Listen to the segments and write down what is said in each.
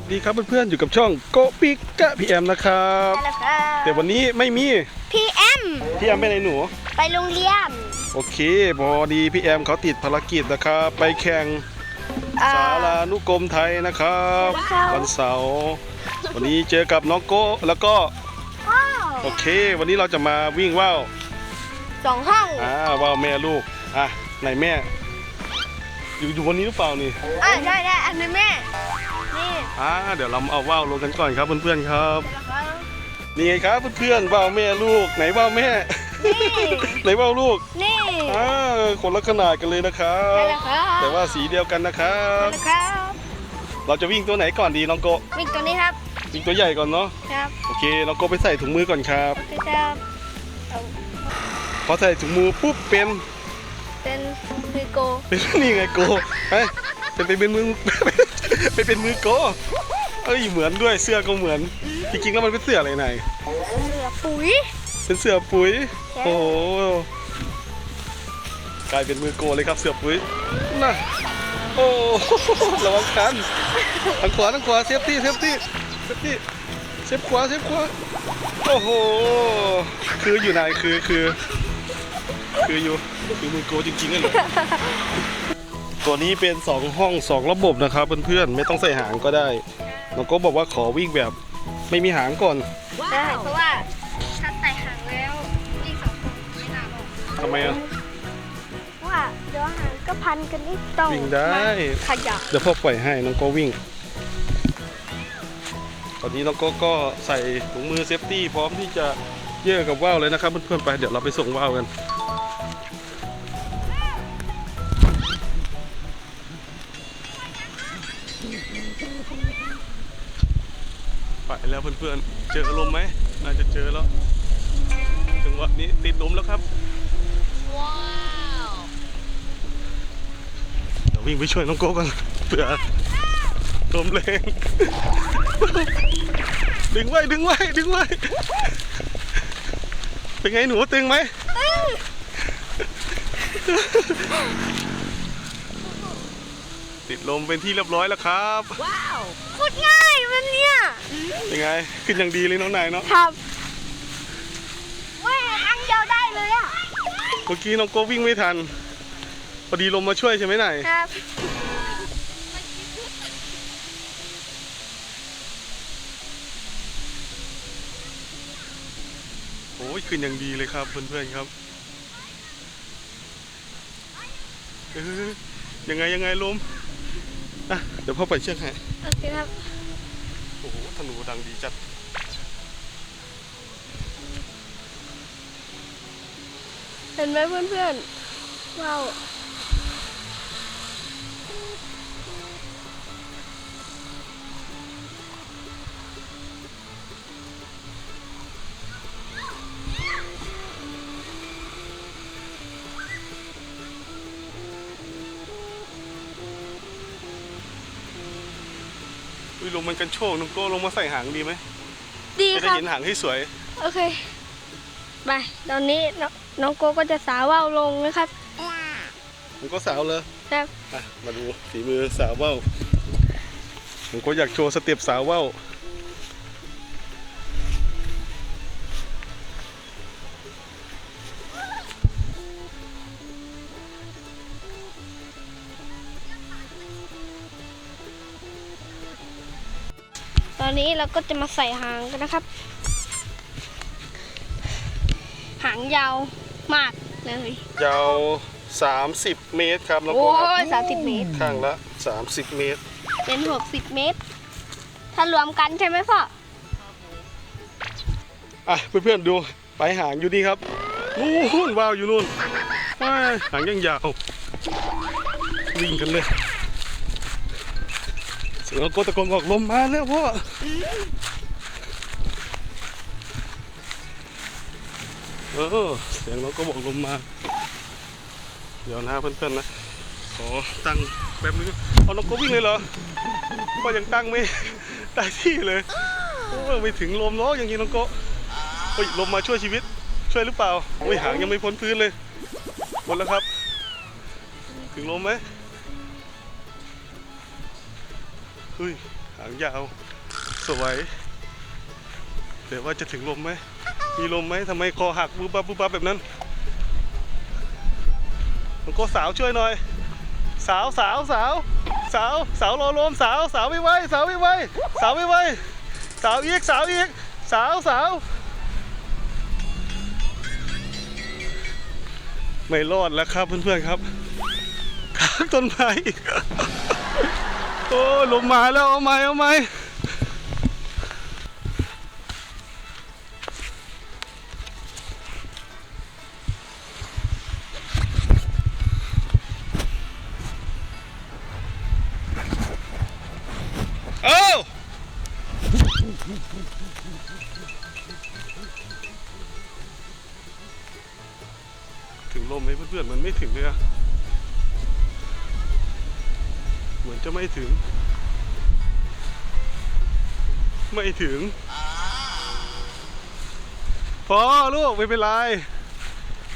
สวัสดีครับเพื่อนๆอยู่กับช่องโกปิกกะพีแอมนะครับนั่นแหละครับแต่วันนี้ไม่มีพี่แอมพี่แอมไปไหนหนู ไปโรงเรียนโอเคพอดีพี่แอมเขาติดภารกิจนะครับไปแข่งอ่สารานุกรมไทยนะครับว้าววันเสาร์วันนี้เจอกับน้องโกะแล้วก็ว้าวโอเค วันนี้เราจะมาวิ่งว่าวสองห้องอ่าว่าวแม่ลูกอะไหนแม่ อยู่อยู่บนนี้หรือเปล่านี่อะได้ได้อันนี้แม่ นี่อ่าเดี๋ยวเราเอาว่าวลงกันก่อนครับเพื่อนๆครับนั่นแหละครับนี่ไงครับเพื่อนๆว่าวแม่ลูกไหนว่าวแม่ นี่ไหนว่าวลูกนี่อ่าคนละขนาดกันเลยนะครันั่นบแหละครับแต่ว่าสีเดียวกันนะครับนั่นแหละครับเราจะวิ่งตัวไหนก่อนดีน้องโกะวิ่งตัวนี้ครับวิ่งตัวใหญ่ก่อนเนาะครับโอเคน้องโกะไปใส่ถุงมือก่อนครับ โอเคครับเอาพอใส่ถุงมือปุ๊บเป็น เป็นคือโกเป็นนี่ไงโกไปเป็นไปเป็นมือไปเป็นมือโกเอ้ยเหมือนด้วยเสื้อก็เหมือน จริงๆแล้วมันเป็นเสื้ออะไรไหนเหลือปุ๋ย เป็นเสื้อปุ๋ยใช่โอ้โหกลายเป็นมือโกเลยครับเสื้อปุ๋ยน่ะโอ้ระวังกันทางขวาทางขวาเซฟตี้เซฟตี้เซฟตี้เซฟขวาเซฟขวาโอ้โห คืออยู่ไหนคือคือ คืออยู่คือมือโกจริงๆเลยเหรอตัวนี้เป็นสองห้องสองระบบนะครับเพื่อนๆไม่ต้องใส่หางก็ได้น้องโกบอกว่าขอวิ่งแบบไม่มีหางก่อนได้เพราะว่าถ้าใส่หางแล้ววิ่งสองคนไม่นานหรอกทำไมอะเพราะว่าเดี๋ยวหางก็พันกันนี่ต้องวิ่งได้มาขยับเดี๋ยวพ่อปล่อยให้น้องโกวิ่ง ตอนนี้น้องโกก็ใส่ถุงมือเซฟตี้พร้อมที่จะเยื่อกับว่าวเลยนะครับเพื่อนๆไปเดี๋ยวเราไปส่งว่าวกัน ไปแล้วเพื่อนๆ เจอลมไหม น่าจะเจอแล้ว จังหวะนี้ติดลมแล้วครับเดี๋ยววิ่งไปช่วยน้องโก้ก่อนเผื่อลมแรงดึงไว้ดึงไว้ดึงไว้ เป็นไงหนูตึงไหม ติดลมเป็นที่เรียบร้อยแล้วครับโคตรง่ายมันเนี่ยเป็นไง ขึ้นอย่างดีเลยน้องนายเนาะครับแม่อันเดียวได้เลยอะเมื่อกี้น้องโก้วิ่งไม่ทันพอดีลมมาช่วยใช่ไหมนายครับโอ้ยขึ้นอย่างดีเลยครับเพื่อนๆครับเออยังไงยังไงลมอะ เดี๋ยวพ่อไปล่อยเชือกให้โอเคครับโอ้โหธนูดังดีจัดเห็นไหมเพื่อนๆว้าว อุ้ยลมมันกันโชกน้องโก้ลงมาใส่หางดีไหมดีจะคได้รับ เห็นหางให้สวย โอเค ไป ตอนนี้น้องน้องโกก็จะสาวว่าวลงนะครับ มันก็สาวเลยครับ อะมาดูฝีมือสาวว่าวผมก็อยากโชว์สเต็ปสาวว่าว อนนี้เราก็จะมาใส่หางกันนะครับ หางยาวมากเลยยาว 30 เมตรครับน้องโอ้โก้ครับยสามสิบเมตร ข้างละ 30 เมตร เป็นหกสิบเมตร ถ้ารวมกันใช่ไหมพ่อ อะเพื่อนๆดูปลายหางอยู่นี่ครับนู่นว่าวอยู่นู่นว้ายหางยังยาววิ่งกันเลย เสียงโกตะโกนบอกลมมาแล้วพ่อเออเสียงเราก็บอกลมมา เดี๋ยวนะเพื่อนๆนะขอตั้งแป๊บนึงเอาน้องโกวิ่งเลยเหรอก็ยังตั้งไม่ได้ที่เลยโอ้ยไม่ถึงลมเนาะอย่างนี้น้องโกเฮ้ยลมมาช่วยชีวิต ช่วยหรือเปล่าโอ้ยหางยังไม่พ้นพื้นเลยหมดแล้วครับ ถึงลมไหม เฮ้ยหางยาว สวยแต่ว่าจะถึงลมไหม มีลมไหมทำไมคอหักบูบับบูบับแบบนั้นมันก็สาวช่วยหน่อย สาวสาวสาว สาวสาวรอลมสาวสาวไม่ไหวสาวไม่ไหวสาวไม่ไหวสาวอีกสาวอีกสาวสาวไม่รอดแล้วครับเพื่อนๆครับข้างต้นไม้อีก โอ้ลมมาแล้วเอาไหมเอาไหมเอ้าถึงลมไหมเพื่อนๆมันไม่ถึงเลยอะ จะไม่ถึง ไม่ถึง พอลูกไม่เป็นไร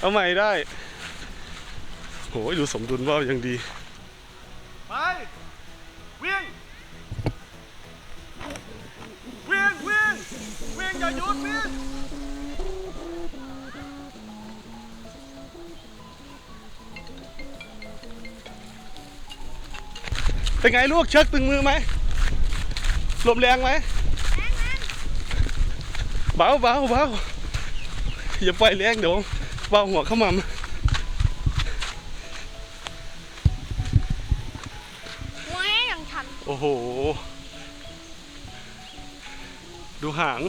เอาใหม่ได้โหยดูสมดุลว่าวยังดี ไป วิ่ง วิ่ง วิ่ง วิ่งอย่าหยุดวิ่ง เป็นไงลูกเชือกตึงมือไหมลมแรงไหมเบาเบาเบาอย่าปล่อยแรงเดี๋ยวเบาหัวเข้ามาว้าอย่างฉันโอ้โห ดูหาง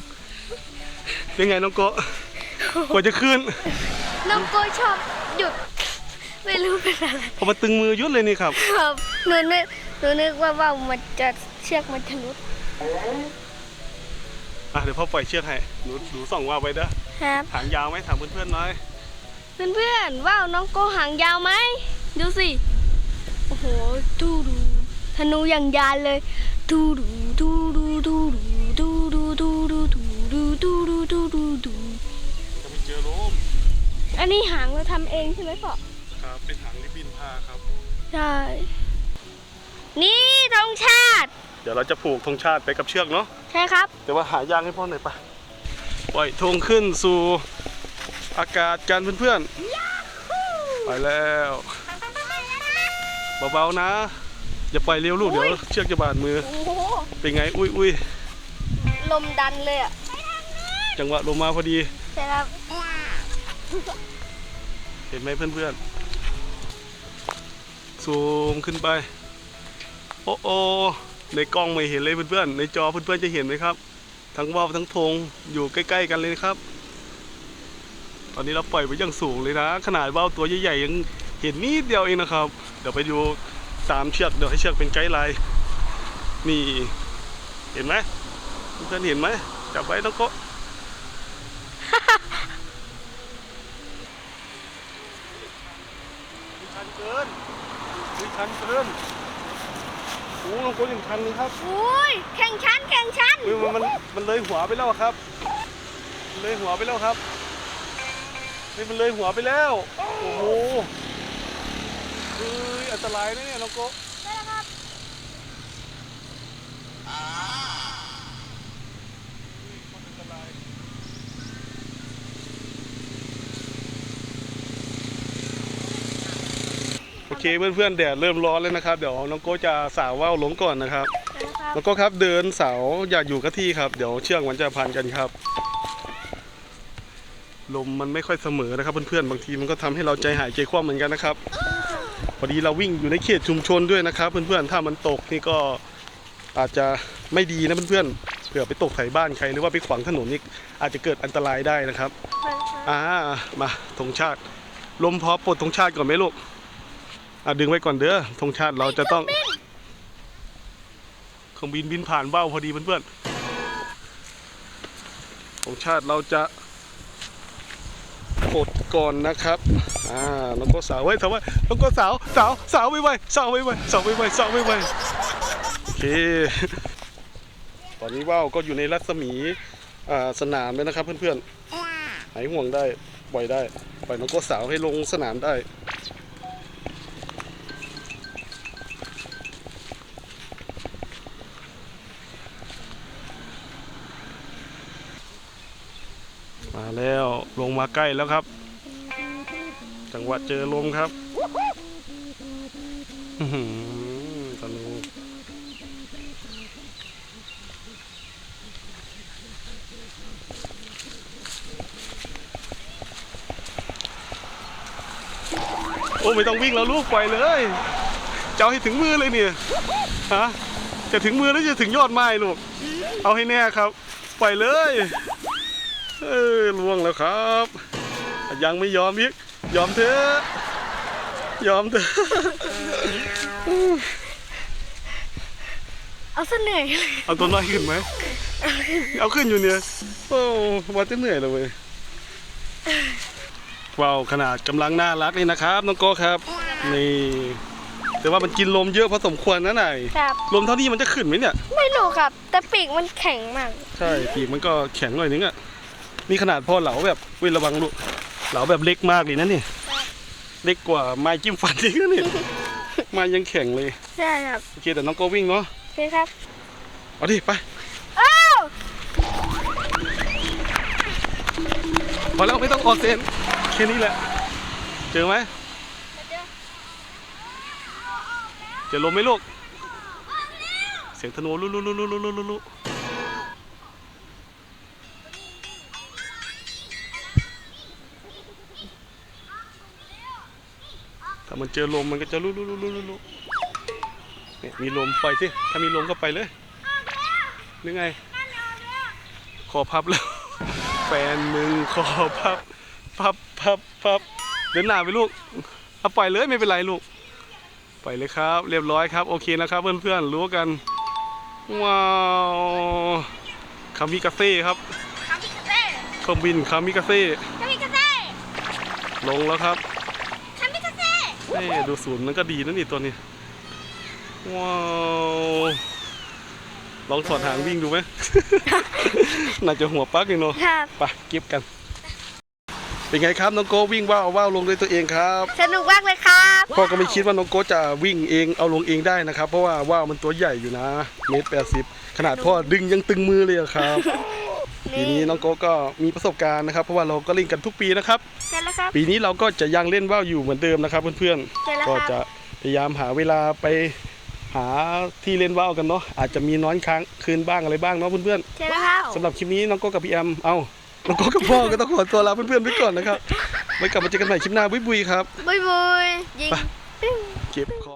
เป็นไงน้องโกะกว่าจะขึ้น น้องโกชอบหยุด ไม่รู้เป็นอะไรพอมาตึงมือยุดเลยนี่ครับ ครับหนู นึกหนูนึกว่าว่ามันจะเชือกมันจะหลุดอะเดี๋ยวพ่อปล่อยเชือกให้หนูหนูส่องว่าวไปเด้อครับ หางยาวไหมถามเพื่อนๆหน่อยเพื่อนๆว่าวน้องโกหางยาวไหมดูสิ โอ้โหดูดูธนูอย่างยานเลยดูดูดูดูดูดูดูดูดูดูดูดูดูดูดูดูจะไม่เจอลมอันนี้หางเราทำเองใช่ไหมพ่อครับเป็นหางลิบบินพาครับ ใช่ นี่ธงชาติ เดี๋ยวเราจะผูกธงชาติไปกับเชือกเนาะใช่ครับ แต่ว่าหายางให้พ่อหน่อยปะปล่อยธงขึ้นสู่อากาศกันเพื่อนๆไปแล้วเบาๆนะ อย่าปล่อยเร็วลูกเดี๋ยวเชือกจะบาดมือโอ้โหเป็นไงอุ้ยอุ้ยลมดันเลยอะจังหวะลงมาพอดีใช่ครับเห็นไหมเพื่อนๆซูมขึ้นไป โอ้โอในกล้องไม่เห็นเลยเพื่อนๆ ในจอเพื่อนๆจะเห็นไหมครับ ทั้งว่าวทั้งธงอยู่ใกล้ ๆ กันเลยนะครับ ตอนนี้เราปล่อยไปอย่างสูงเลยนะ ขนาดว่าวตัวใหญ่ๆยังเห็นนิดเดียวเองนะครับ เดี๋ยวไปดูตามเชือกเดี๋ยวให้เชือกเป็นไกด์ไลน์นี่เห็นไหมเพื่อนๆเห็นไหมจับไว้ต้องกะมีชันเกินชันเกิน โอ้ลงโกอย่างชันเลยครับอุ้ยแข่งชั้นแข่งชั้นเฮ้ยมันมันมันเลยหัวไปแล้วอะครับมันเลยหัวไปแล้วครับเฮ้ยมันเลยหัวไปแล้ว โอ้โหเฮ้ยอันตรายนะเนี่ยน้องโกะ ได้แล้วครับ อันตราย โอเคเพื่อนๆแดดเริ่มร้อนแล้วนะครับ เดี๋ยวน้องโก้จะสาวว่าวลงก่อนนะครับได้แล้วครับแล้วก็ครับเดินเสาอย่าอยู่กับที่ครับ เดี๋ยวเชือกมันจะพันกันครับ ลมมันไม่ค่อยเสมอนะครับเพื่อนๆบางทีมันก็ทำให้เราใจหายใจคว่ำเหมือนกันนะครับพอดีเราวิ่งอยู่ในเขตชุมชนด้วยนะครับ เพื่อนๆถ้ามันตกนี่ก็อาจจะไม่ดีนะเพื่อนๆเผื่อไปตกใส่บ้านใครหรือว่าไปขวางถนนนี่อาจจะเกิดอันตรายได้นะครับอ่ามาธงชาติ ลมพอปลดธงชาติก่อนไหมลูก อะดึงไว้ก่อนเด้อธงชาติเราจะต้องเครื่องบินบินผ่านเบ้าพอดีเพื่อนๆธงชาติเราจะปลดก่อนนะครับ อ่าน้องก็สาวไว้ยสาวไว้ยน้องก็สาวสาวสาวไว้ไว้สาวไว้ไว้สาวไว้ไว้สาวไว้ไว้โอเค ตอนนี้ว่าวก็อยู่ในรัศมีอ่าสนามแล้วนะครับเพื่อนๆหายห่วงได้ปล่อยได้ปล่อยน้องโก็สาวให้ลงสนามได้ แล้วลงมาใกล้แล้วครับ จังหวะเจอลมครับอื้อหือธนูโอ้ไม่ต้องวิ่งแล้วลูกปล่อยเลยจะเอาให้ถึงมือเลยเนี่ยฮะจะถึงมือแล้วจะถึงยอดไม้ลูก เอาให้แน่ครับ ปล่อยเลย เออล่วงแล้วครับ ยังไม่ยอมอีก ยอมเถอะ ยอมเถอะเอาซะเหนื่อยเลยเอาตัวน้อยขึ้นไหม เอาขึ้นอยู่เนี่ย โอ้ว่าจะเหนื่อยเลยเว้ยว้าวขนาดกำลังน่ารักนี่นะครับน้องโก้ครับ นี่ แต่ว่ามันกินลมเยอะพอสมควรนะนายครับ ลมเท่านี้มันจะขึ้นไหมเนี่ย ไม่รู้ครับ แต่ปีกมันแข็งมาก ใช่ปีกมันก็แข็งหน่อยนึงอะ นี่ขนาดพอเหลาแบบเว้ยระวังลูกเหลาแบบเล็กมากเลยนะนี่ เล็กกว่าไม้จิ้มฟันอีกนะนี่ไม้ยังแข็งเลยใช่ครับโอเคแต่น้องโกวิ่งเนาะโอเคครับเอาดิไปอ้าวพอแล้วไม่ต้องออกเซนแค่นี้แหละ เจอไหมเจอลมไหมลูก เสียงธนูลุลุลุลุลุลุลุ ถ้ามันเจอลมมันก็จะลุลุลุลุลุลุเนี่ยมีลมปล่อยสิ ถ้ามีลมก็ไปเลยหรือไง คอพับแล้ว แฟนมึงคอพับ พับพับพับเดินหน้าไปลูก เอาปล่อยเลยไม่เป็นไรลูก ปล่อยเลยครับ เรียบร้อยครับ โอเคนะครับ เพื่อนๆรู้กัน ว้าวคามิกาเซ่ครับคามิกาเซ่เครื่องบินคามิกาเซ่คามิกาเซ่ลงแล้วครับคามิกา เซ่เอ้ดูศูนย์มันก็ดีนะนี่ตัวนี้ ว้าว ลองถอดหางวิ่งดูไหม น่าจะหัวปักอยู่เนาะครับไปเก็บกัน เป็นไงครับน้องโกวิ่งว่าวว่าวลงด้วยตัวเองครับสนุกมากเลยครับพ่อก็ไม่คิดว่าน้องโกจะวิ่งเองเอาลงเองได้นะครับ เพราะว่าว่าวมันตัวใหญ่อยู่นะเมตรแปดสิบขนาดพ่อดึงยังตึงมือเลยอะครับ ปีนี้น้องโกก็มีประสบการณ์นะครับ เพราะว่าเราก็เล่นกันทุกปีนะครับใช่แล้วครับ ปีนี้เราก็จะยังเล่นว่าวอยู่เหมือนเดิมนะครับเพื่อนใช่แล้วๆก็ครับ จะพยายามหาเวลาไปหาที่เล่นว่าวกันเนาะอาจจะมีน้อยครั้งคืนบ้างอะไรบ้างเนาะเพื่อนๆใช่แล้วครับสำหรับคลิปนี้น้องโก้กับพี่แอมเอาน้องโก้กับพ่อก็ต้องขอตัวลาเพื่อนๆไปก่อนนะครับไว้กลับมาเจอกันใหม่คลิปหน้าบุยบุยครับ บุยบุยยิง ไป เก็บคอ